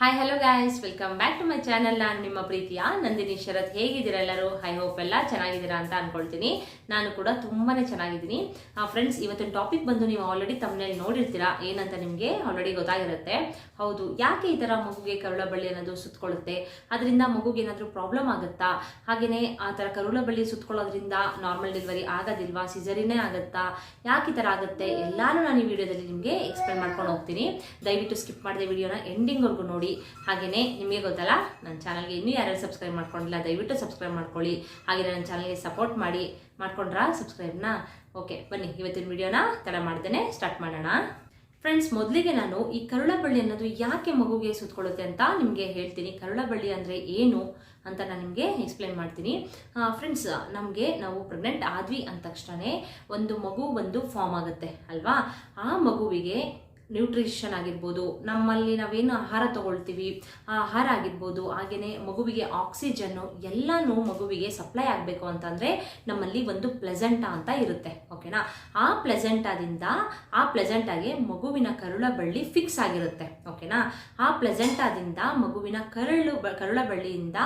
Hi hello guys welcome back to my channel ನಾನು ನಿಮ್ಮ ಪ್ರೀತಿಯ ನಂದಿನಿ ಶರತ್. ಹೇಗಿದ್ದೀರಾ ಎಲ್ಲರೂ? ಐ ಹೋಪ್ ಎಲ್ಲ ಚೆನ್ನಾಗಿದ್ದೀರಾ ಅಂತ ಅನ್ಕೊಳ್ತೀನಿ. ನಾನು ಕೂಡ ತುಂಬಾ ಚೆನ್ನಾಗಿದ್ದೀನಿ. ಫ್ರೆಂಡ್ಸ್ ಇವತ್ತಿನ ಟಾಪಿಕ್ ಬಂದು ನೀವು ಆಲ್ರೆಡಿ ತಮ್ಮನೇಲಿ ನೋಡಿರ್ತೀರಾ? ಏನಂತ ನಿಮಗೆ ಆಲ್ರೆಡಿ ಗೊತ್ತಾಗಿರುತ್ತೆ. ಹೌದು, ಯಾಕೆ ಈ ಥರ ಮಗುಗೆ ಕರುಳ ಬಳ್ಳಿ ಅನ್ನೋದು ಸುತ್ತಕೊಳ್ಳುತ್ತೆ ಅದರಿಂದ ಮಗುಗೆ ಏನಾದರೂ ಪ್ರಾಬ್ಲಮ್ ಆಗುತ್ತಾ? ಹಾಗೆಯೇ ಆ ಥರ ಕರುಳ ಬಳ್ಳಿ ಸುತ್ತಕೊಳ್ಳೋದ್ರಿಂದ ನಾರ್ಮಲ್ ಡೆಲಿವರಿ ಆಗೋದಿಲ್ವಾ? ಸಿಜರಿನೇ ಆಗುತ್ತಾ? ಯಾಕೆ ಈ ಥರ ಆಗುತ್ತೆ? ಎಲ್ಲಾನು ನಾನು ಈ ವಿಡಿಯೋದಲ್ಲಿ ನಿಮಗೆ ಎಕ್ಸ್ಪ್ಲೇನ್ ಮಾಡ್ಕೊಂಡು ಹೋಗ್ತೀನಿ. ದಯವಿಟ್ಟು ಸ್ಕಿಪ್ ಮಾಡಿದೆ ವಿಡಿಯೋನ ಎಂಡಿಂಗ್ವರೆಗೂ ನೋಡಿ. ಹಾಗೆಯೇ ನಿಮಗೆ ಗೊತ್ತಲ್ಲ, ನನ್ನ ಚಾನಲ್ಗೆ ಇನ್ನೂ ಯಾರ್ಯಾರು ಸಬ್ಸ್ಕ್ರೈಬ್ ಮಾಡ್ಕೊಂಡಿಲ್ಲ, ದಯವಿಟ್ಟು ಸಬ್ಸ್ಕ್ರೈಬ್ ಮಾಡ್ಕೊಳ್ಳಿ. ಹಾಗೆ ನನ್ನ ಚಾನಲ್ಗೆ ಸಪೋರ್ಟ್ ಮಾಡಿ ಮಾಡ್ಕೊಂಡ್ರಾ ಸಬ್ಸ್ಕ್ರೈಬ್ನ ಓಕೆ ಬನ್ನಿ, ಇವತ್ತಿನ ವಿಡಿಯೋನ ತಡ ಮಾಡ್ದೇನೆ ಸ್ಟಾರ್ಟ್ ಮಾಡೋಣ. ಫ್ರೆಂಡ್ಸ್ ಮೊದಲಿಗೆ ನಾನು ಈ ಕರುಳ ಬಳ್ಳಿ ಅನ್ನೋದು ಯಾಕೆ ಮಗುಗೆ ಸುತ್ತಕೊಳ್ಳುತ್ತೆ ಅಂತ ನಿಮಗೆ ಹೇಳ್ತೀನಿ. ಕರುಳ ಬಳ್ಳಿ ಅಂದರೆ ಏನು ಅಂತ ನಾನು ನಿಮಗೆ ಎಕ್ಸ್ಪ್ಲೈನ್ ಮಾಡ್ತೀನಿ. ಫ್ರೆಂಡ್ಸ್ ನಮಗೆ ನಾವು ಪ್ರೆಗ್ನೆಂಟ್ ಆದ್ವಿ ಅಂದ ತಕ್ಷಣವೇ ಒಂದು ಮಗು ಒಂದು ಫಾರ್ಮ್ ಆಗುತ್ತೆ, ಅಲ್ವಾ? ಆ ಮಗುವಿಗೆ ನ್ಯೂಟ್ರಿಷನ್ ಆಗಿರ್ಬೋದು, ನಮ್ಮಲ್ಲಿ ನಾವೇನು ಆಹಾರ ತಗೊಳ್ತೀವಿ, ಆ ಆಹಾರ ಆಗಿರ್ಬೋದು ಹಾಗೆಯೇ ಮಗುವಿಗೆ ಆಕ್ಸಿಜನ್ನು ಎಲ್ಲನೂ ಮಗುವಿಗೆ ಸಪ್ಲೈ ಆಗಬೇಕು ಅಂತಂದರೆ ನಮ್ಮಲ್ಲಿ ಒಂದು ಪ್ಲೆಸೆಂಟ ಅಂತ ಇರುತ್ತೆ. ಓಕೆನಾ? ಆ ಪ್ಲೆಸೆಂಟಾದಿಂದ ಆ ಪ್ಲೆಸೆಂಟಾಗೆ ಮಗುವಿನ ಕರುಳ ಬಳ್ಳಿ ಫಿಕ್ಸ್ ಆಗಿರುತ್ತೆ, ಓಕೆನಾ? ಆ ಪ್ಲೆಸೆಂಟಾದಿಂದ ಮಗುವಿನ ಕರುಳು ಕರುಳ ಬಳ್ಳಿಯಿಂದ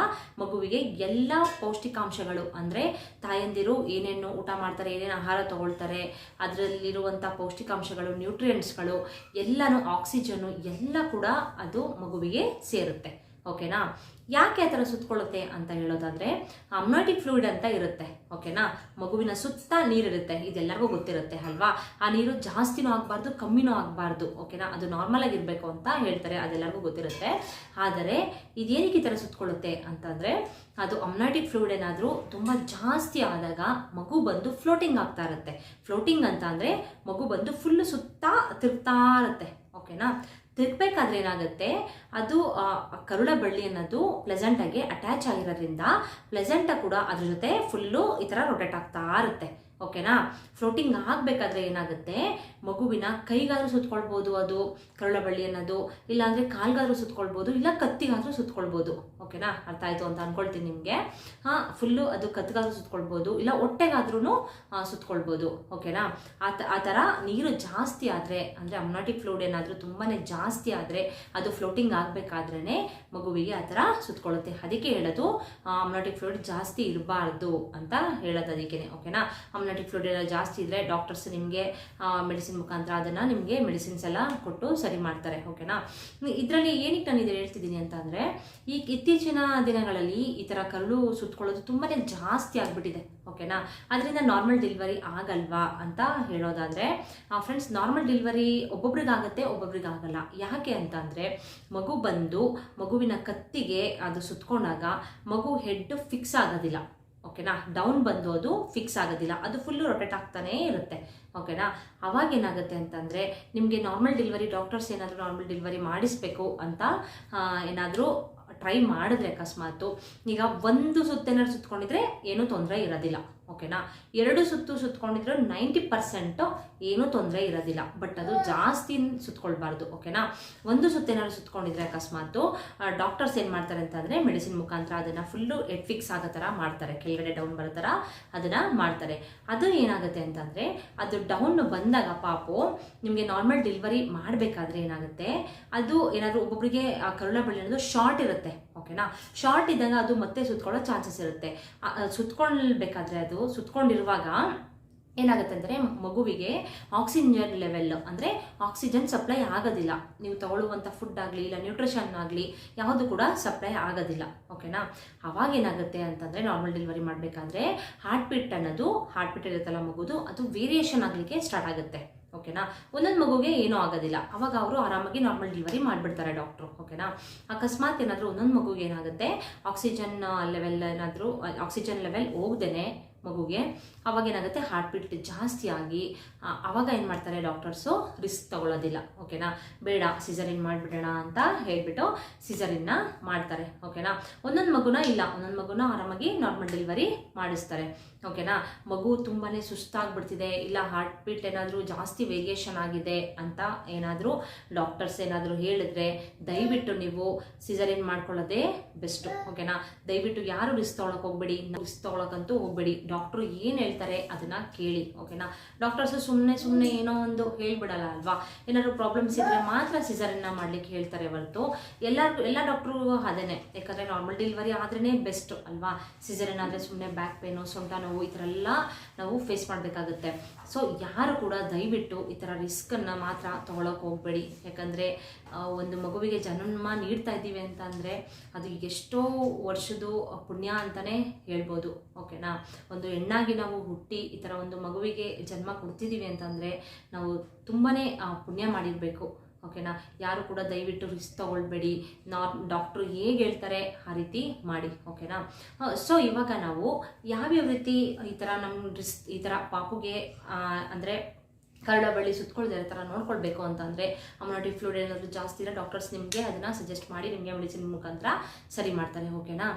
ಮಗುವಿಗೆ ಎಲ್ಲ ಪೌಷ್ಟಿಕಾಂಶಗಳು, ಅಂದರೆ ತಾಯಂದಿರು ಏನೇನು ಊಟ ಮಾಡ್ತಾರೆ, ಏನೇನು ಆಹಾರ ತಗೊಳ್ತಾರೆ ಅದರಲ್ಲಿರುವಂಥ ಪೌಷ್ಟಿಕಾಂಶಗಳು ನ್ಯೂಟ್ರಿಯೆಂಟ್ಸ್ಗಳು ಎಲ್ಲನೂ ಆಕ್ಸಿಜನ್ನು ಎಲ್ಲ ಕೂಡ ಅದು ಮಗುವಿಗೆ ಸೇರುತ್ತೆ. ಓಕೆನಾ? ಯಾಕೆ ಆ ಥರ ಸುತ್ತಕೊಳ್ಳುತ್ತೆ ಅಂತ ಹೇಳೋದಾದರೆ ಅಮ್ನಾಟಿಕ್ ಫ್ಲೂಯಿಡ್ ಅಂತ ಇರುತ್ತೆ, ಓಕೆನಾ? ಮಗುವಿನ ಸುತ್ತ ನೀರಿರುತ್ತೆ, ಇದೆಲ್ಲರಿಗೂ ಗೊತ್ತಿರುತ್ತೆ, ಅಲ್ವಾ? ಆ ನೀರು ಜಾಸ್ತಿನೂ ಆಗಬಾರ್ದು, ಕಮ್ಮಿನೂ ಆಗಬಾರ್ದು, ಓಕೆನಾ? ಅದು ನಾರ್ಮಲ್ ಆಗಿರಬೇಕು ಅಂತ ಹೇಳ್ತಾರೆ, ಅದೆಲ್ಲರಿಗೂ ಗೊತ್ತಿರುತ್ತೆ. ಆದರೆ, ಇದೇನಕ್ಕೆ ಈ ಥರ ಸುತ್ತಕೊಳ್ಳುತ್ತೆ ಅಂತಂದರೆ, ಅದು ಅಮ್ನಾಟಿಕ್ ಫ್ಲೂಯಿಡ್ ಏನಾದರೂ ತುಂಬ ಜಾಸ್ತಿ ಆದಾಗ ಮಗು ಬಂದು ಫ್ಲೋಟಿಂಗ್ ಆಗ್ತಾ ಇರುತ್ತೆ. ಫ್ಲೋಟಿಂಗ್ ಅಂತ ಅಂದರೆ ಮಗು ಬಂದು ಫುಲ್ ಸುತ್ತ ತಿರುಗ್ತಾ ಇರುತ್ತೆ, ಓಕೆನಾ? ತಿರ್ಗಬೇಕಾದ್ರೆ ಏನಾಗುತ್ತೆ, ಅದು ಕರುಳ ಬಳ್ಳಿ ಅನ್ನೋದು ಪ್ಲೆಸೆಂಟಾಗಿ ಅಟ್ಯಾಚ್ ಆಗಿರೋದ್ರಿಂದ ಪ್ಲೆಸೆಂಟ ಕೂಡ ಅದ್ರ ಜೊತೆ ಫುಲ್ಲು ಈ ಥರ ರೊಟೇಟ್ ಆಗ್ತಾ ಇರುತ್ತೆ. ಓಕೆನಾ ಫ್ಲೋಟಿಂಗ್ ಆಗಬೇಕಾದ್ರೆ ಏನಾಗುತ್ತೆ? ಮಗುವಿನ ಕೈಗಾದ್ರೂ ಸುತ್ಕೊಳ್ಬೋದು ಅದು, ಕರುಳ ಬಳ್ಳಿ ಅನ್ನೋದು, ಇಲ್ಲಾಂದರೆ ಕಾಲ್ಗಾದ್ರೂ ಸುತ್ಕೊಳ್ಬೋದು, ಇಲ್ಲ ಕತ್ತಿಗಾದ್ರೂ ಸುತ್ಕೊಳ್ಬೋದು. ಓಕೆನಾ ಅರ್ಥ ಆಯಿತು ಅಂತ ಅನ್ಕೊಳ್ತೀನಿ ನಿಮಗೆ. ಹಾಂ ಫುಲ್ಲು ಅದು ಕತ್ತಿಗಾದ್ರೂ ಸುತ್ಕೊಳ್ಬೋದು, ಇಲ್ಲ ಹೊಟ್ಟೆಗಾದ್ರೂ ಸುತ್ಕೊಳ್ಬೋದು. ಓಕೆನಾ ಆ ತ, ಆ ಥರ ನೀರು ಜಾಸ್ತಿ ಆದರೆ, ಅಂದರೆ ಅಮ್ನಾಟಿಕ್ ಫ್ಲೂಡ್ ಏನಾದರೂ ತುಂಬಾ ಜಾಸ್ತಿ ಆದರೆ, ಅದು ಫ್ಲೋಟಿಂಗ್ ಆಗಬೇಕಾದ್ರೇ ಮಗುವಿಗೆ ಆ ಥರ ಸುತ್ಕೊಳ್ಳುತ್ತೆ ಅದಕ್ಕೆ ಹೇಳೋದು ಅಮ್ನಾಟಿಕ್ ಫ್ಲೂಡ್ ಜಾಸ್ತಿ ಇರಬಾರ್ದು ಅಂತ ಹೇಳೋದು ಅದಕ್ಕೆ ಓಕೆನಾ ಅಮ್ನಾಟಿಕ್ ಫ್ಲೂಡ್ ಎಲ್ಲ ಜಾಸ್ತಿ ಇದ್ದರೆ ಡಾಕ್ಟರ್ಸ್ ನಿಮಗೆ ಮೆಡಿಸಿನ್ ಮುಖಾಂತರ ಅದನ್ನು ನಿಮಗೆ ಮೆಡಿಸಿನ್ಸ್ ಎಲ್ಲ ಕೊಟ್ಟು ಸರಿ ಮಾಡ್ತಾರೆ ಓಕೆನಾ ಇದರಲ್ಲಿ ಏನಕ್ಕೆ ನಾನು ಇದು ಹೇಳ್ತಿದ್ದೀನಿ ಅಂತ ಅಂದರೆ, ಈ ಇತ್ತೀಚಿನ ದಿನಗಳಲ್ಲಿ ಈ ಥರ ಕರುಳು ಸುತ್ತಕೊಳ್ಳೋದು ತುಂಬಾ ಜಾಸ್ತಿ ಆಗ್ಬಿಟ್ಟಿದೆ ಓಕೆನಾ ಅದರಿಂದ ನಾರ್ಮಲ್ ಡೆಲಿವರಿ ಆಗಲ್ವಾ ಅಂತ ಹೇಳೋದಾದರೆ ಫ್ರೆಂಡ್ಸ್ ನಾರ್ಮಲ್ ಡೆಲಿವರಿ ಒಬ್ಬೊಬ್ರಿಗಾಗತ್ತೆ, ಒಬ್ಬೊಬ್ರಿಗಾಗಲ್ಲ. ಯಾಕೆ ಅಂತ ಅಂದರೆ, ಮಗು ಬಂದು ಮಗುವಿನ ಕತ್ತಿಗೆ ಅದು ಸುತ್ಕೊಂಡಾಗ ಮಗು ಹೆಡ್ ಫಿಕ್ಸ್ ಆಗೋದಿಲ್ಲ. ಓಕೆನಾ? ಡೌನ್ ಬಂದು ಅದು ಫಿಕ್ಸ್ ಆಗೋದಿಲ್ಲ. ಅದು ಫುಲ್ಲು ರೊಟೇಟ್ ಆಗ್ತಾನೇ ಇರುತ್ತೆ. ಓಕೆನಾ? ಅವಾಗ ಏನಾಗುತ್ತೆ ಅಂತಂದರೆ, ನಿಮಗೆ ನಾರ್ಮಲ್ ಡೆಲಿವರಿ ಡಾಕ್ಟರ್ಸ್ ಏನಾದರೂ ನಾರ್ಮಲ್ ಡೆಲಿವರಿ ಮಾಡಿಸ್ಬೇಕು ಅಂತ ಏನಾದರೂ ಟ್ರೈ ಮಾಡಿದ್ರೆ ಅಕಸ್ಮಾತು, ಈಗ ಒಂದು ಸುತ್ತೇನಾದ್ರು ಸುತ್ಕೊಂಡಿದ್ರೆ ಏನೂ ತೊಂದರೆ ಇರೋದಿಲ್ಲ. ಓಕೆನಾ? ಎರಡು ಸುತ್ತು ಸುತ್ಕೊಂಡಿದ್ರೆ ನೈಂಟಿ ಪರ್ಸೆಂಟ್ ಏನೂ ತೊಂದರೆ ಇರೋದಿಲ್ಲ. ಬಟ್ ಅದು ಜಾಸ್ತಿ ಸುತ್ಕೊಳ್ಬಾರ್ದು, ಓಕೆನಾ? ಒಂದು ಸುತ್ತೇನಾದ್ರು ಸುತ್ಕೊಂಡಿದ್ರೆ ಅಕಸ್ಮಾತ್ ಡಾಕ್ಟರ್ಸ್ ಏನು ಮಾಡ್ತಾರೆ ಅಂತಂದರೆ ಮೆಡಿಸಿನ್ ಮುಖಾಂತರ ಅದನ್ನು ಫುಲ್ಲು ಎಡ್ ಫಿಕ್ಸ್ ಆಗೋ ಥರ ಮಾಡ್ತಾರೆ. ಕೆಳಗಡೆ ಡೌನ್ ಬರೋ ಥರ ಅದನ್ನು ಮಾಡ್ತಾರೆ. ಅದು ಏನಾಗುತ್ತೆ ಅಂತಂದರೆ ಅದು ಡೌನ್ ಬಂದಾಗ ಪಾಪು ನಿಮಗೆ ನಾರ್ಮಲ್ ಡೆಲಿವರಿ ಮಾಡಬೇಕಾದ್ರೆ ಏನಾಗುತ್ತೆ, ಅದು ಏನಾದರೂ ಒಬ್ಬೊಬ್ಬರಿಗೆ ಕರುಳ ಬಳ್ಳಿ ಅನ್ನೋದು ಶಾರ್ಟ್ ಇರುತ್ತೆ. ಓಕೆನಾ ಶಾರ್ಟ್ ಇದ್ದಾಗ ಅದು ಮತ್ತೆ ಸುತ್ಕೊಳ್ಳೋ ಚಾನ್ಸಸ್ ಇರುತ್ತೆ. ಸುತ್ಕೊಳ್ಬೇಕಾದ್ರೆ ಅದು, ಸುತ್ಕೊಂಡಿರುವಾಗ ಏನಾಗುತ್ತೆ ಅಂದರೆ ಮಗುವಿಗೆ ಆಕ್ಸಿಜನ್ ಲೆವೆಲ್ ಅಂದರೆ ಆಕ್ಸಿಜನ್ ಸಪ್ಲೈ ಆಗೋದಿಲ್ಲ. ನೀವು ತಗೊಳ್ಳುವಂಥ ಫುಡ್ ಆಗಲಿ ಇಲ್ಲ ನ್ಯೂಟ್ರಿಷನ್ ಆಗಲಿ ಯಾವುದು ಕೂಡ ಸಪ್ಲೈ ಆಗೋದಿಲ್ಲ. ಓಕೆನಾ ಅವಾಗ ಏನಾಗುತ್ತೆ ಅಂತಂದರೆ ನಾರ್ಮಲ್ ಡೆಲಿವರಿ ಮಾಡಬೇಕಾದ್ರೆ ಹಾರ್ಟ್ ಬೀಟ್ ಅನ್ನೋದು ಹಾರ್ಟ್ ಬೀಟ್ ಇರುತ್ತಲ್ಲ ಮಗುದು, ಅದು ವೇರಿಯೇಷನ್ ಆಗಲಿಕ್ಕೆ ಸ್ಟಾರ್ಟ್ ಆಗುತ್ತೆ. ಓಕೆನಾ? ಒಂದೊಂದು ಮಗುಗೆ ಏನೂ ಆಗೋದಿಲ್ಲ. ಅವಾಗ ಅವರು ಆರಾಮಾಗಿ ನಾರ್ಮಲ್ ಡೆಲಿವರಿ ಮಾಡಿಬಿಡ್ತಾರೆ ಡಾಕ್ಟ್ರು ಓಕೆನಾ? ಅಕಸ್ಮಾತ್ ಏನಾದರೂ ಒಂದೊಂದು ಮಗುಗೆ ಏನಾಗುತ್ತೆ? ಆಕ್ಸಿಜನ್ ಲೆವೆಲ್ ಏನಾದರೂ ಆಕ್ಸಿಜನ್ ಲೆವೆಲ್ ಹೋಗ್ದೇ ಮಗುಗೆ, ಅವಾಗ ಏನಾಗುತ್ತೆ? ಹಾರ್ಟ್ ಬೀಟ್ ಜಾಸ್ತಿ ಆಗಿ ಅವಾಗ ಏನು ಮಾಡ್ತಾರೆ ಡಾಕ್ಟರ್ಸು ರಿಸ್ಕ್ ತಗೊಳ್ಳೋದಿಲ್ಲ, ಓಕೆನಾ? ಬೇಡ ಸಿಸರಿನ್ ಮಾಡಿಬಿಡೋಣ ಅಂತ ಹೇಳಿಬಿಟ್ಟು ಸಿಸರಿನ್ನ ಮಾಡ್ತಾರೆ, ಓಕೆನಾ? ಒಂದೊಂದು ಮಗುನ ಇಲ್ಲ, ಒಂದೊಂದು ಮಗುನ ಆರಾಮಾಗಿ ನಾರ್ಮಲ್ ಡೆಲಿವರಿ ಮಾಡಿಸ್ತಾರೆ. ಓಕೆನಾ? ಮಗು ತುಂಬಾ ಸುಸ್ತಾಗ್ಬಿಡ್ತಿದೆ, ಇಲ್ಲ ಹಾರ್ಟ್ ಬೀಟ್ ಏನಾದರೂ ಜಾಸ್ತಿ ವೇರಿಯೇಷನ್ ಆಗಿದೆ ಅಂತ ಏನಾದರೂ ಡಾಕ್ಟರ್ಸ್ ಏನಾದರೂ ಹೇಳಿದ್ರೆ ದಯವಿಟ್ಟು ನೀವು ಸಿಸರಿನ್ ಮಾಡ್ಕೊಳ್ಳೋದೇ ಬೆಸ್ಟು ಓಕೆನಾ? ದಯವಿಟ್ಟು ಯಾರು ರಿಸ್ಕ್ ತೊಗೊಳಕ್ಕೆ ಹೋಗ್ಬೇಡಿ ರಿಸ್ಕ್ ತೊಗೊಳಕ್ಕಂತೂ ಹೋಗ್ಬೇಡಿ. ಡಾಕ್ಟ್ರು ಏನು ಹೇಳ್ತಾರೆ ಅದನ್ನ ಕೇಳಿ, ಓಕೆನಾ? ಡಾಕ್ಟರ್ಸ್ ಸುಮ್ಮನೆ ಸುಮ್ಮನೆ ಏನೋ ಒಂದು ಹೇಳ್ಬಿಡಲ್ಲ ಅಲ್ವಾ? ಏನಾದರೂ ಪ್ರಾಬ್ಲಮ್ಸ್ ಇದ್ರೆ ಮಾತ್ರ ಸಿಸರಿನ್ನ ಮಾಡ್ಲಿಕ್ಕೆ ಹೇಳ್ತಾರೆ ಹೊರತು. ಎಲ್ಲರಿಗೂ, ಎಲ್ಲ ಡಾಕ್ಟ್ರು ಅದೇನೆ ಯಾಕಂದ್ರೆ ನಾರ್ಮಲ್ ಡೆಲಿವರಿ ಆದ್ರೇ ಬೆಸ್ಟ್ ಅಲ್ವಾ? ಸಿಸರಿನ್ ಆದರೆ ಸುಮ್ಮನೆ ಬ್ಯಾಕ್ ಪೇನು ಸೊಂಟ ಈ ಥರ ಎಲ್ಲ ನಾವು ಫೇಸ್ ಮಾಡಬೇಕಾಗುತ್ತೆ. ಸೊ ಯಾರು ಕೂಡ ದಯವಿಟ್ಟು ಈ ಥರ ರಿಸ್ಕನ್ನು ಮಾತ್ರ ತೊಗೊಳಕ್ಕೆ ಹೋಗಬೇಡಿ. ಯಾಕಂದರೆ ಒಂದು ಮಗುವಿಗೆ ಜನ್ಮ ನೀಡ್ತಾ ಇದ್ದೀವಿ ಅಂತ ಅಂದರೆ ಅದು ಎಷ್ಟೋ ವರ್ಷದ ಪುಣ್ಯ ಅಂತಲೇ ಹೇಳ್ಬೋದು. ಓಕೆನಾ ಒಂದು ಹೆಣ್ಣಾಗಿ ನಾವು ಹುಟ್ಟಿ ಈ ಥರ ಒಂದು ಮಗುವಿಗೆ ಜನ್ಮ ಕೊಡ್ತಿದ್ದೀವಿ ಅಂತಂದರೆ ನಾವು ತುಂಬಾ ಪುಣ್ಯ ಮಾಡಿರಬೇಕು. ಓಕೆನಾ ಯಾರು ಕೂಡ ದಯವಿಟ್ಟು ರಿಸ್ಕ್ ತಗೊಳ್ಬೇಡಿ. ನಾರ್ ಡಾಕ್ಟ್ರು ಹೇಗೆ ಹೇಳ್ತಾರೆ ಆ ರೀತಿ ಮಾಡಿ. ಓಕೆನಾ ಸೊ ಇವಾಗ ನಾವು ಯಾವ್ಯಾವ ರೀತಿ ಈ ಥರ ನಮ್ಮ ರಿಸ್ಕ್ ಈ ಥರ ಪಾಪುಗೆ ಅಂದರೆ ಕರಡ ಬಳ್ಳಿ ಸುತ್ತಕೊಳ್ಳದೆ ಥರ ನೋಡ್ಕೊಳ್ಬೇಕು ಅಂತಂದರೆ ಅಮ್ಯುನಿಟಿ ಫ್ಲೂಡ್ ಏನಾದರೂ ಜಾಸ್ತಿ ಇರೋ ಡಾಕ್ಟರ್ಸ್ ನಿಮಗೆ ಅದನ್ನು ಸಜೆಸ್ಟ್ ಮಾಡಿ ನಿಮಗೆ ಮೆಡಿಸಿನ್ ಮುಖಾಂತರ ಸರಿ ಮಾಡ್ತಾರೆ. ಓಕೆನಾ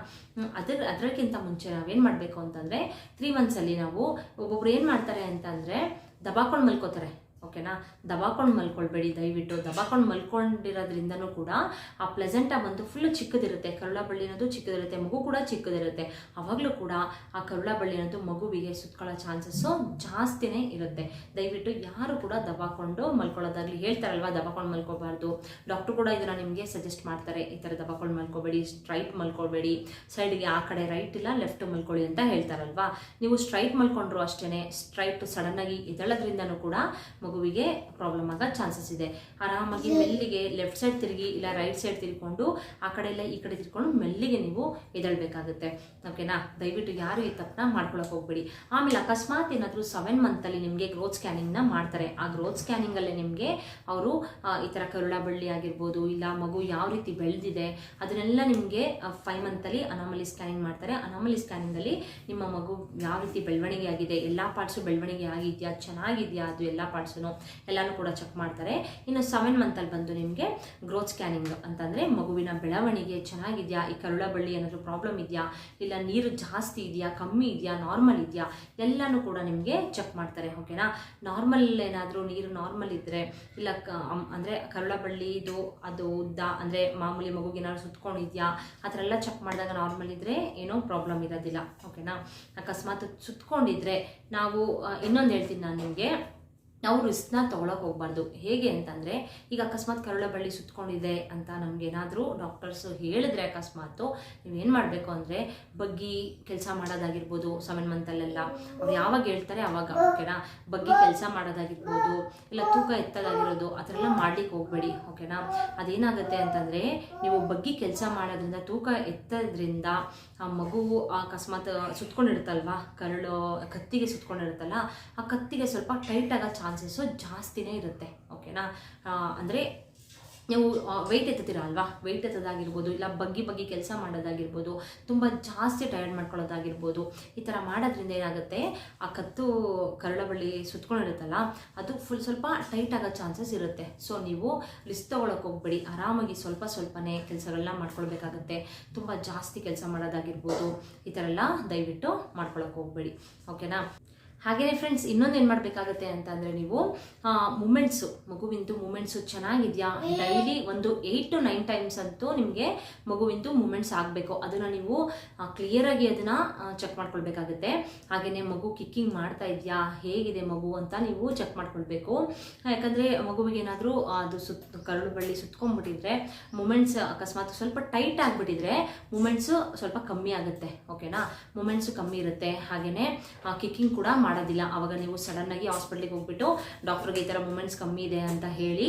ಅದ್ರ ಅದಕ್ಕಿಂತ ಮುಂಚೆ ನಾವೇನು ಮಾಡಬೇಕು ಅಂತಂದರೆ ತ್ರೀ ಮಂತ್ಸಲ್ಲಿ ನಾವು ಒಬ್ಬೊಬ್ರು ಏನು ಮಾಡ್ತಾರೆ ಅಂತಂದರೆ ದಬಾಕೊಂಡು ಮಲ್ಕೋತಾರೆ. ಓಕೆನಾ? ದಬಾಕೊಂಡು ಮಲ್ಕೊಳ್ಬೇಡಿ, ದಯವಿಟ್ಟು. ದಬಾಕೊಂಡು ಮಲ್ಕೊಂಡಿರೋದ್ರಿಂದನೂ ಕೂಡ ಆ ಪ್ಲೆಸೆಂಟ ಬಂದು ಫುಲ್ ಚಿಕ್ಕದಿರುತ್ತೆ. ಕರುಳ ಬಳ್ಳಿ ಅನ್ನೋದು ಚಿಕ್ಕದಿರುತ್ತೆ, ಮಗು ಕೂಡ ಚಿಕ್ಕದಿರುತ್ತೆ. ಅವಾಗಲೂ ಕೂಡ ಆ ಕರುಳ ಬಳ್ಳಿ ಅನ್ನೋದು ಮಗುವಿಗೆ ಸುತ್ಕೊಳ್ಳೋ ಚಾನ್ಸಸ್ಸು ಜಾಸ್ತಿನೇ ಇರುತ್ತೆ. ದಯವಿಟ್ಟು ಯಾರು ಕೂಡ ದಬಾಕೊಂಡು ಮಲ್ಕೊಳ್ಳೋದಾಗಲಿ, ಹೇಳ್ತಾರಲ್ವಾ ದಬಾಕೊಂಡು ಮಲ್ಕೋಬಾರ್ದು. ಡಾಕ್ಟ್ರು ಕೂಡ ಇದನ್ನು ನಿಮಗೆ ಸಜೆಸ್ಟ್ ಮಾಡ್ತಾರೆ. ಈ ಥರ ದಬಾಕೊಂಡು ಮಲ್ಕೋಬೇಡಿ ಸ್ಟ್ರೈಟ್ ಮಲ್ಕೋಬೇಡಿ ಸೈಡ್ಗೆ ಆ ಕಡೆ ರೈಟ್ ಇಲ್ಲ ಲೆಫ್ಟ್ ಮಲ್ಕೊಳ್ಳಿ ಅಂತ ಹೇಳ್ತಾರಲ್ವಾ. ನೀವು ಸ್ಟ್ರೈಟ್ ಮಲ್ಕೊಂಡ್ರು ಅಷ್ಟೇ ಸ್ಟ್ರೈಟ್ ಸಡನ್ನಾಗಿ ಎದಳೋದ್ರಿಂದನೂ ಕೂಡ ಮಗುವಿಗೆ ಪ್ರಾಬ್ಲಮ್ ಆಗೋ ಚಾನ್ಸಸ್ ಇದೆ. ಆರಾಮಾಗಿ ಮೆಲ್ಲಿಗೆ ಲೆಫ್ಟ್ ಸೈಡ್ ತಿರುಗಿ ಇಲ್ಲ ರೈಟ್ ಸೈಡ್ ತಿರ್ಕೊಂಡು ಆ ಕಡೆ ಎಲ್ಲ ಈ ಕಡೆ ತಿರ್ಕೊಂಡು ಮೆಲ್ಲಿಗೆ ನೀವು ಎದಳ್ಬೇಕಾಗುತ್ತೆ ಓಕೆನಾ ದಯವಿಟ್ಟು ಯಾರು ಈ ತಪ್ಪನ್ನ ಮಾಡ್ಕೊಳಕ್ಕೆ ಹೋಗ್ಬೇಡಿ. ಆಮೇಲೆ ಅಕಸ್ಮಾತ್ ಏನಾದರೂ ಸೆವೆನ್ ಮಂತಲ್ಲಿ ನಿಮಗೆ ಗ್ರೋತ್ ಸ್ಕ್ಯಾನಿಂಗ್ನ ಮಾಡ್ತಾರೆ. ಆ ಗ್ರೋತ್ ಸ್ಕ್ಯಾನಿಂಗಲ್ಲೇ ನಿಮಗೆ ಅವರು ಈ ಥರ ಕರುಳ ಬಳ್ಳಿ ಆಗಿರ್ಬೋದು ಇಲ್ಲ ಮಗು ಯಾವ ರೀತಿ ಬೆಳೆದಿದೆ ಅದನ್ನೆಲ್ಲ ನಿಮಗೆ ಫೈವ್ ಮಂತಲ್ಲಿ ಅನಾಮಲಿ ಸ್ಕ್ಯಾನಿಂಗ್ ಮಾಡ್ತಾರೆ. ಅನಾಮಲಿ ಸ್ಕ್ಯಾನಿಂಗಲ್ಲಿ ನಿಮ್ಮ ಮಗು ಯಾವ ರೀತಿ ಬೆಳವಣಿಗೆ ಆಗಿದೆ ಎಲ್ಲ ಪಾರ್ಟ್ಸು ಬೆಳವಣಿಗೆ ಆಗಿದೆಯಾ ಚೆನ್ನಾಗಿದೆಯಾ ಅದು ಎಲ್ಲ ಪಾರ್ಟ್ಸು ಎಲ್ಲನೂ ಕೂಡ ಚೆಕ್ ಮಾಡ್ತಾರೆ. ಇನ್ನು ಸೆವೆನ್ ಮಂತಲ್ಲಿ ಬಂದು ನಿಮಗೆ ಗ್ರೋತ್ ಸ್ಕ್ಯಾನಿಂಗ್ ಅಂತಂದರೆ ಮಗುವಿನ ಬೆಳವಣಿಗೆ ಚೆನ್ನಾಗಿದೆಯಾ? ಈ ಕರುಳ ಬಳ್ಳಿ ಏನಾದರೂ ಪ್ರಾಬ್ಲಮ್ ಇದೆಯಾ? ಇಲ್ಲ ನೀರು ಜಾಸ್ತಿ ಇದೆಯಾ? ಕಮ್ಮಿ ಇದೆಯಾ? ನಾರ್ಮಲ್ ಇದೆಯಾ? ಎಲ್ಲನೂ ಕೂಡ ನಿಮಗೆ ಚೆಕ್ ಮಾಡ್ತಾರೆ ಓಕೆನಾ ನಾರ್ಮಲ್ ಏನಾದರೂ ನೀರು ನಾರ್ಮಲ್ ಇದ್ದರೆ ಇಲ್ಲ ಕ ಅಂದರೆ ಕರುಳ ಬಳ್ಳಿ ಇದು, ಅದು ಉದ್ದ, ಅಂದರೆ ಮಾಮೂಲಿ ಮಗುಗೆ ಏನಾದ್ರು ಸುತ್ಕೊಂಡಿದ್ಯಾ? ಆ ಥರ ಎಲ್ಲ ಚೆಕ್ ಮಾಡಿದಾಗ ನಾರ್ಮಲ್ ಇದ್ದರೆ ಏನೋ ಪ್ರಾಬ್ಲಮ್ ಇರೋದಿಲ್ಲ ಓಕೆನಾ ಅಕಸ್ಮಾತ್ ಸುತ್ಕೊಂಡಿದ್ರೆ ನಾವು ಇನ್ನೊಂದು ಹೇಳ್ತೀನಿ ನಾನು ನಿಮಗೆ. ನಾವು ರಿಸ್ಕ್ನ ತೊಗೊಳಕ್ಕೆ ಹೋಗ್ಬಾರ್ದು. ಹೇಗೆ ಅಂತಂದರೆ, ಈಗ ಅಕಸ್ಮಾತ್ ಕರುಳ ಬಳ್ಳಿ ಸುತ್ಕೊಂಡಿದೆ ಅಂತ ನಮಗೇನಾದರೂ ಡಾಕ್ಟರ್ಸು ಹೇಳಿದ್ರೆ ಅಕಸ್ಮಾತು ನೀವೇನು ಮಾಡಬೇಕು ಅಂದರೆ, ಬಗ್ಗಿ ಕೆಲಸ ಮಾಡೋದಾಗಿರ್ಬೋದು ಸೆವೆನ್ ಮಂತಲ್ಲೆಲ್ಲ ಅವ್ರು ಯಾವಾಗ ಹೇಳ್ತಾರೆ ಅವಾಗ ಓಕೆನಾ ಬಗ್ಗಿ ಕೆಲಸ ಮಾಡೋದಾಗಿರ್ಬೋದು, ಇಲ್ಲ ತೂಕ ಎತ್ತದಾಗಿರೋದು, ಆ ಥರ ಎಲ್ಲ ಮಾಡ್ಲಿಕ್ಕೆ ಹೋಗ್ಬೇಡಿ ಓಕೆನಾ ಅದೇನಾಗುತ್ತೆ ಅಂತಂದರೆ, ನೀವು ಬಗ್ಗಿ ಕೆಲಸ ಮಾಡೋದ್ರಿಂದ, ತೂಕ ಎತ್ತೋದ್ರಿಂದ ಆ ಮಗು ಅಕಸ್ಮಾತ್ ಸುತ್ಕೊಂಡಿರುತ್ತಲ್ವಾ? ಕರಳು ಕತ್ತಿಗೆ ಸುತ್ಕೊಂಡಿರುತ್ತಲ್ಲ, ಆ ಕತ್ತಿಗೆ ಸ್ವಲ್ಪ ಟೈಟ್ ಆಗೋ ಚಾನ್ಸಸ್ಸು ಜಾಸ್ತಿನೇ ಇರುತ್ತೆ ಓಕೆನಾ ಅಂದರೆ ನೀವು ವೆಯ್ಟ್ ಎತ್ತುತ್ತೀರ ಅಲ್ವಾ ವೆಯ್ಟ್ ಎತ್ತೋದಾಗಿರ್ಬೋದು, ಇಲ್ಲ ಬಗ್ಗಿ ಬಗ್ಗಿ ಕೆಲಸ ಮಾಡೋದಾಗಿರ್ಬೋದು, ತುಂಬ ಜಾಸ್ತಿ ಟಯರ್ಡ್ ಮಾಡ್ಕೊಳ್ಳೋದಾಗಿರ್ಬೋದು, ಈ ಥರ ಮಾಡೋದ್ರಿಂದ ಏನಾಗುತ್ತೆ? ಆ ಕತ್ತು ಕರಳಬಳ್ಳಿ ಸುತ್ಕೊಂಡಿರುತ್ತಲ್ಲ, ಅದು ಫುಲ್ ಸ್ವಲ್ಪ ಟೈಟ್ ಆಗೋ ಚಾನ್ಸಸ್ ಇರುತ್ತೆ. ಸೊ ನೀವು ರಿಸ್ಕ್ ತೊಗೊಳಕ್ಕೆ ಹೋಗ್ಬೇಡಿ. ಆರಾಮಾಗಿ ಸ್ವಲ್ಪ ಸ್ವಲ್ಪನೇ ಕೆಲಸಗಳನ್ನ ಮಾಡ್ಕೊಳ್ಬೇಕಾಗತ್ತೆ. ತುಂಬ ಜಾಸ್ತಿ ಕೆಲಸ ಮಾಡೋದಾಗಿರ್ಬೋದು, ಈ ಥರ ಎಲ್ಲ ದಯವಿಟ್ಟು ಮಾಡ್ಕೊಳಕ್ಕೆ ಹೋಗ್ಬೇಡಿ. ಓಕೆನಾ ಹಾಗೆಯೇ ಫ್ರೆಂಡ್ಸ್ ಇನ್ನೊಂದು ಏನು ಮಾಡಬೇಕಾಗುತ್ತೆ ಅಂತಂದರೆ ನೀವು ಮೂಮೆಂಟ್ಸು ಮಗುವಿಂದು ಮೂಮೆಂಟ್ಸು ಚೆನ್ನಾಗಿದೆಯಾ ಡೈಲಿ ಒಂದು ಏಯ್ಟ್ ಟು ನೈನ್ ಟೈಮ್ಸ್ ಅಂತೂ ನಿಮಗೆ ಮಗುವಿಂದು ಮೂಮೆಂಟ್ಸ್ ಆಗಬೇಕು. ಅದನ್ನು ನೀವು ಕ್ಲಿಯರಾಗಿ ಅದನ್ನು ಚೆಕ್ ಮಾಡ್ಕೊಳ್ಬೇಕಾಗುತ್ತೆ. ಹಾಗೆಯೇ ಮಗು ಕಿಕ್ಕಿಂಗ್ ಮಾಡ್ತಾ ಇದೆಯಾ? ಹೇಗಿದೆ ಮಗು ಅಂತ ನೀವು ಚೆಕ್ ಮಾಡ್ಕೊಳ್ಬೇಕು. ಯಾಕಂದರೆ ಮಗುವಿಗೆ ಏನಾದರೂ ಅದು ಸುತ್ತ ಕರಳು ಬಳ್ಳಿ ಸುತ್ಕೊಂಡ್ಬಿಟ್ಟಿದ್ರೆ ಮೂಮೆಂಟ್ಸ್ ಅಕಸ್ಮಾತ್ ಸ್ವಲ್ಪ ಟೈಟ್ ಆಗಿಬಿಟ್ಟಿದ್ರೆ ಮೂಮೆಂಟ್ಸು ಸ್ವಲ್ಪ ಕಮ್ಮಿ ಆಗುತ್ತೆ. ಓಕೆನಾ ಮೂಮೆಂಟ್ಸು ಕಮ್ಮಿ ಇರುತ್ತೆ. ಹಾಗೆಯೇ ಕಿಕ್ಕಿಂಗ್ ಕೂಡ ಮಾಡೋದಿಲ್ಲ. ಅವಾಗ ನೀವು ಸಡನ್ನಾಗಿ ಹಾಸ್ಪಿಟ್ಲಿಗೆ ಹೋಗ್ಬಿಟ್ಟು ಡಾಕ್ಟ್ರಿಗೆ ಈ ಥರ ಮೂಮೆಂಟ್ಸ್ ಕಮ್ಮಿ ಇದೆ ಅಂತ ಹೇಳಿ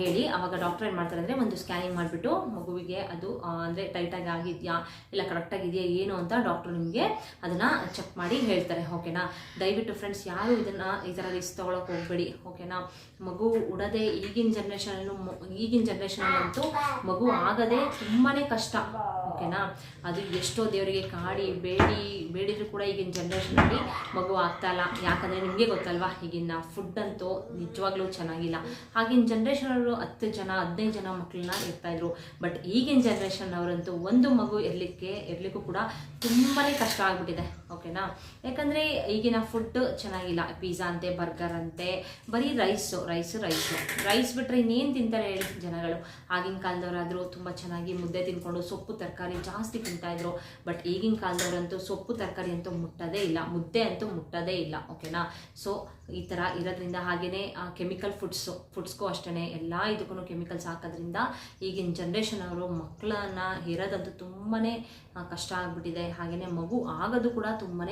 ಹೇಳಿ ಅವಾಗ ಡಾಕ್ಟರ್ ಏನು ಮಾಡ್ತಾರೆ ಅಂದರೆ ಒಂದು ಸ್ಕ್ಯಾನಿಂಗ್ ಮಾಡಿಬಿಟ್ಟು ಮಗುವಿಗೆ ಅದು ಅಂದರೆ ಟೈಟಾಗಿ ಆಗಿದೆಯಾ, ಇಲ್ಲ ಕರೆಕ್ಟಾಗಿದೆಯಾ ಏನು ಅಂತ ಡಾಕ್ಟರ್ ನಿಮಗೆ ಅದನ್ನು ಚೆಕ್ ಮಾಡಿ ಹೇಳ್ತಾರೆ ಓಕೆನಾ ದಯವಿಟ್ಟು ಫ್ರೆಂಡ್ಸ್ ಯಾರು ಇದನ್ನು ಈ ಥರ ರಿಸ್ಕ್ ತೊಗೊಳಕ್ಕೆ ಹೋಗಬೇಡಿ ಓಕೆನಾ ಮಗು ಉಡದೆ ಈಗಿನ ಜನ್ರೇಷನಲ್ಲೂ ಈಗಿನ ಜನ್ರೇಷನಲ್ಲಂತೂ ಮಗು ಆಗದೆ ತುಂಬಾ ಕಷ್ಟ ಓಕೆನಾ ಅದು ಎಷ್ಟೋ ದೇವರಿಗೆ ಕಾಡಿ, ಬೇಡಿ, ಬೇಡಿದ್ರು ಕೂಡ ಈಗಿನ ಜನ್ರೇಷನಲ್ಲಿ ಮಗು ಆಗ್ತಾ ಆಗ್ತಾ ಯಾಕಂದರೆ ನಿಮಗೆ ಗೊತ್ತಲ್ವಾ? ಈಗಿನ ಫುಡ್ ಅಂತೂ ನಿಜವಾಗ್ಲೂ ಚೆನ್ನಾಗಿಲ್ಲ. ಆಗಿನ ಜನ್ರೇಷನ್ ಅವರು ಹತ್ತು ಜನ, ಹದಿನೈದು ಜನ ಮಕ್ಕಳನ್ನ ಇರ್ತಾಯಿದ್ರು ಬಟ್ ಈಗಿನ ಜನ್ರೇಷನ್ ಅವರಂತೂ ಒಂದು ಮಗು ಇರಲಿಕ್ಕೆ, ಇರಲಿಕ್ಕೂ ಕೂಡ ತುಂಬಾ ಕಷ್ಟ ಆಗ್ಬಿಟ್ಟಿದೆ. ಓಕೆನಾ? ಯಾಕಂದರೆ ಈಗಿನ ಫುಡ್ ಚೆನ್ನಾಗಿಲ್ಲ. ಪಿಜ್ಜಾ ಅಂತೆ ಬರ್ಗರ್ ಅಂತೆ, ಬರೀ ರೈಸು ರೈಸು ರೈಸು ರೈಸ್ ಬಿಟ್ಟರೆ ಇನ್ನೇನು ತಿಂತಾರೆ ಹೇಳಿ ಜನಗಳು. ಆಗಿನ ಕಾಲದವರಾದರೂ ತುಂಬ ಚೆನ್ನಾಗಿ ಮುದ್ದೆ ತಿನ್ಕೊಂಡು ಸೊಪ್ಪು, ತರಕಾರಿ ಜಾಸ್ತಿ ತಿಂತಾಯಿದ್ರು ಬಟ್ ಈಗಿನ ಕಾಲದವರಂತೂ ಸೊಪ್ಪು, ತರಕಾರಿ ಅಂತೂ ಮುಟ್ಟೋದೇ ಇಲ್ಲ. ಮುದ್ದೆ ಅಂತೂ ಮುಟ್ಟೋದೇ ಇಲ್ಲ. ಓಕೆನಾ? ಸೊ ಈ ಥರ ಇರೋದ್ರಿಂದ ಹಾಗೆಯೇ ಕೆಮಿಕಲ್ ಫುಡ್ಸು ಫುಡ್ಸ್ಗೂ ಅಷ್ಟೇ ಎಲ್ಲ ಇದಕ್ಕೂ ಕೆಮಿಕಲ್ಸ್ ಹಾಕೋದ್ರಿಂದ ಈಗಿನ ಜನ್ರೇಷನ್ ಅವರು ಮಕ್ಕಳನ್ನ ಇರೋದಂತೂ ತುಂಬಾ ಕಷ್ಟ ಆಗಿಬಿಟ್ಟಿದೆ. ಹಾಗೆಯೇ ಮಗು ಆಗೋದು ಕೂಡ ತುಂಬಾ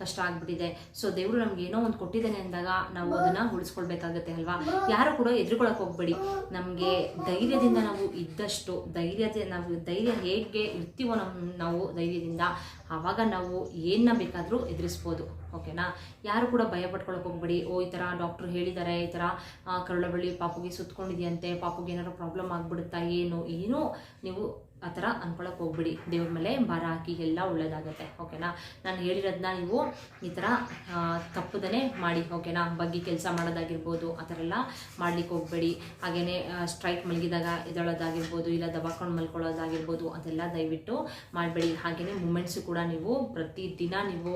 ಕಷ್ಟ ಆಗ್ಬಿಟ್ಟಿದೆ. ಸೊ ದೇವರು ನಮ್ಗೆ ಏನೋ ಒಂದು ಕೊಟ್ಟಿದ್ದಾನೆ ಅಂದಾಗ ನಾವು ಅದನ್ನ ಉಳಿಸ್ಕೊಳ್ಬೇಕಾಗತ್ತೆ ಅಲ್ವಾ? ಯಾರು ಕೂಡ ಎದುರುಕೊಳಕ್ಕೆ ಹೋಗ್ಬೇಡಿ. ನಮಗೆ ಧೈರ್ಯದಿಂದ ನಾವು ಇದ್ದಷ್ಟು ಧೈರ್ಯದ ನಾವು ಧೈರ್ಯ ಹೇಗೆ ಇರ್ತೀವೋ ನಮ್ಮ ನಾವು ಧೈರ್ಯದಿಂದ ಆವಾಗ ನಾವು ಏನನ್ನ ಬೇಕಾದರೂ ಎದುರಿಸ್ಬೋದು. ಓಕೆನಾ? ಯಾರು ಕೂಡ ಭಯ ಪಟ್ಕೊಳಕ್ಕೆ ಹೋಗ್ಬೇಡಿ. ಓ, ಈ ಥರ ಡಾಕ್ಟ್ರು ಹೇಳಿದ್ದಾರೆ ಈ ಥರ ಕರುಳಬಳ್ಳಿ ಪಾಪುಗೆ ಸುತ್ಕೊಂಡಿದೆಯಂತೆ, ಪಾಪುಗೆ ಏನಾದ್ರು ಪ್ರಾಬ್ಲಮ್ ಆಗ್ಬಿಡುತ್ತಾ, ಏನು, ಏನೂ ನೀವು ಆ ಥರ ಅನ್ಕೊಳಕ್ಕೆ ಹೋಗ್ಬಿಡಿ. ದೇವ್ರ ಮೇಲೆ ಭಾರ ಹಾಕಿ ಎಲ್ಲ ಒಳ್ಳೇದಾಗುತ್ತೆ. ಓಕೆನಾ? ನಾನು ಹೇಳಿರೋದನ್ನ ನೀವು ಈ ಥರ ತಪ್ಪದನೇ ಮಾಡಿ. ಓಕೆನಾ? ಬಗ್ಗೆ ಕೆಲಸ ಮಾಡೋದಾಗಿರ್ಬೋದು, ಆ ಥರ ಎಲ್ಲ ಮಾಡ್ಲಿಕ್ಕೆ ಹೋಗ್ಬೇಡಿ. ಹಾಗೆಯೇ ಸ್ಟ್ರೈಕ್ ಮಲಗಿದಾಗ ಎದಳೋದಾಗಿರ್ಬೋದು ಇಲ್ಲ ದಬಾಕೊಂಡು ಮಲ್ಕೊಳ್ಳೋದಾಗಿರ್ಬೋದು, ಅದೆಲ್ಲ ದಯವಿಟ್ಟು ಮಾಡಬೇಡಿ. ಹಾಗೆಯೇ ಮೂಮೆಂಟ್ಸು ಕೂಡ ನೀವು ಪ್ರತಿ ದಿನ ನೀವು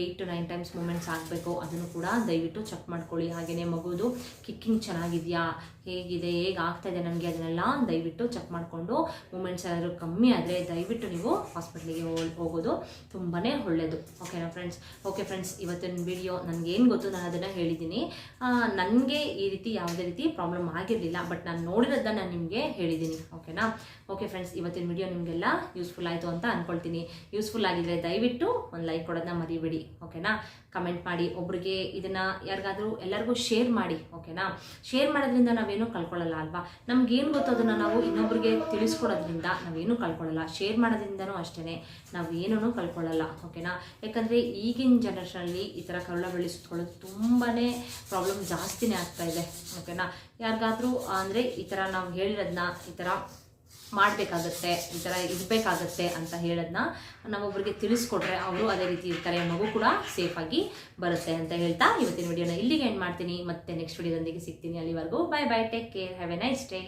eight to nine times movements ಆಗಬೇಕು. ಅದನ್ನು ಕೂಡ ದಯವಿಟ್ಟು ಚೆಕ್ ಮಾಡ್ಕೊಳ್ಳಿ. ಹಾಗೆಯೇ ಮಗುದು ಕಿಕ್ಕಿಂಗ್ ಚೆನ್ನಾಗಿದೆಯಾ? ಹೇಗಿದೆ? ಹೇಗೆ ಆಗ್ತಾಯಿದೆ ನನಗೆ ಅದನ್ನೆಲ್ಲ ದಯವಿಟ್ಟು ಚೆಕ್ ಮಾಡಿಕೊಂಡು ಮೂಮೆಂಟ್ಸ್ ಕಮ್ಮಿ ಆದರೆ ದಯವಿಟ್ಟು ನೀವು ಹಾಸ್ಪಿಟ್ಲಿಗೆ ಹೋಗೋದು ತುಂಬಾ ಒಳ್ಳೆಯದು ಓಕೆನಾ ಫ್ರೆಂಡ್ಸ್? ಓಕೆ ಫ್ರೆಂಡ್ಸ್, ಇವತ್ತಿನ ವಿಡಿಯೋ ನನಗೇನು ಗೊತ್ತು ನಾನು ಅದನ್ನು ಹೇಳಿದ್ದೀನಿ. ನನಗೆ ಈ ರೀತಿ ಯಾವುದೇ ರೀತಿ ಪ್ರಾಬ್ಲಮ್ ಆಗಿರಲಿಲ್ಲ, ಬಟ್ ನಾನು ನೋಡಿರೋದನ್ನ ನಾನು ನಿಮಗೆ ಹೇಳಿದ್ದೀನಿ. ಓಕೆನಾ? ಓಕೆ ಫ್ರೆಂಡ್ಸ್, ಇವತ್ತಿನ ವಿಡಿಯೋ ನಿಮಗೆಲ್ಲ ಯೂಸ್ಫುಲ್ ಆಯಿತು ಅಂತ ಅಂದ್ಕೊಳ್ತೀನಿ ಯೂಸ್ಫುಲ್ ಆಗಿದ್ರೆ ದಯವಿಟ್ಟು ಒಂದು ಲೈಕ್ ಕೊಡೋದನ್ನ ಮರಿಬೇಡಿ. ಓಕೆನಾ? ಕಮೆಂಟ್ ಮಾಡಿ, ಒಬ್ರಿಗೆ ಇದನ್ನು ಯಾರಿಗಾದರೂ ಎಲ್ಲರಿಗೂ ಶೇರ್ ಮಾಡಿ. ಓಕೆನಾ? ಶೇರ್ ಮಾಡೋದ್ರಿಂದ ನಾವೇನು ಕಳ್ಕೊಳ್ಳಲ್ಲ ಅಲ್ವಾ? ನಮ್ಗೇನು ಗೊತ್ತೋ ಅದನ್ನು ನಾವು ಇನ್ನೊಬ್ರಿಗೆ ತಿಳಿಸ್ಕೊಡೋದ್ರಿಂದ ನಾವೇನು ಕಳ್ಕೊಳ್ಳಲ್ಲ. ಶೇರ್ ಮಾಡೋದ್ರಿಂದನೂ ಅಷ್ಟೇ ನಾವು ಏನೂ ಕಳ್ಕೊಳ್ಳಲ್ಲ ಓಕೆನಾ ಯಾಕಂದರೆ ಈಗಿನ ಜನರೇಷನಲ್ಲಿ ಈ ಥರ ಕರುಳ ಬೆಳ್ಳಿ ಸುತ್ತಕೊಳ್ಳೋದು ತುಂಬಾ ಪ್ರಾಬ್ಲಮ್ ಜಾಸ್ತಿನೇ ಆಗ್ತಾ ಇದೆ ಓಕೆನಾ ಯಾರಿಗಾದರೂ, ಅಂದರೆ ಈ ಥರ ನಾವು ಹೇಳಿರೋದನ್ನ ಈ ಥರ ಮಾಡಬೇಕಾಗತ್ತೆ, ಈ ಥರ ಇರಬೇಕಾಗತ್ತೆ ಅಂತ ಹೇಳೋದನ್ನ ನಾವೊಬ್ಬರಿಗೆ ತಿಳಿಸ್ಕೊಟ್ರೆ ಅವರು ಅದೇ ರೀತಿ ಇರ್ತಾರೆ ಮಗು ಕೂಡ ಸೇಫಾಗಿ ಬರುತ್ತೆ ಅಂತ ಹೇಳ್ತಾ ಇವತ್ತಿನ ವಿಡಿಯೋನ ಇಲ್ಲಿಗೆ ಎಂಡ್ ಮಾಡ್ತೀನಿ. ಮತ್ತೆ ನೆಕ್ಸ್ಟ್ ವಿಡಿಯೋದೊಂದಿಗೆ ಸಿಗ್ತೀನಿ ಅಲ್ಲಿವರೆಗೂ. Bye bye take care have a nice day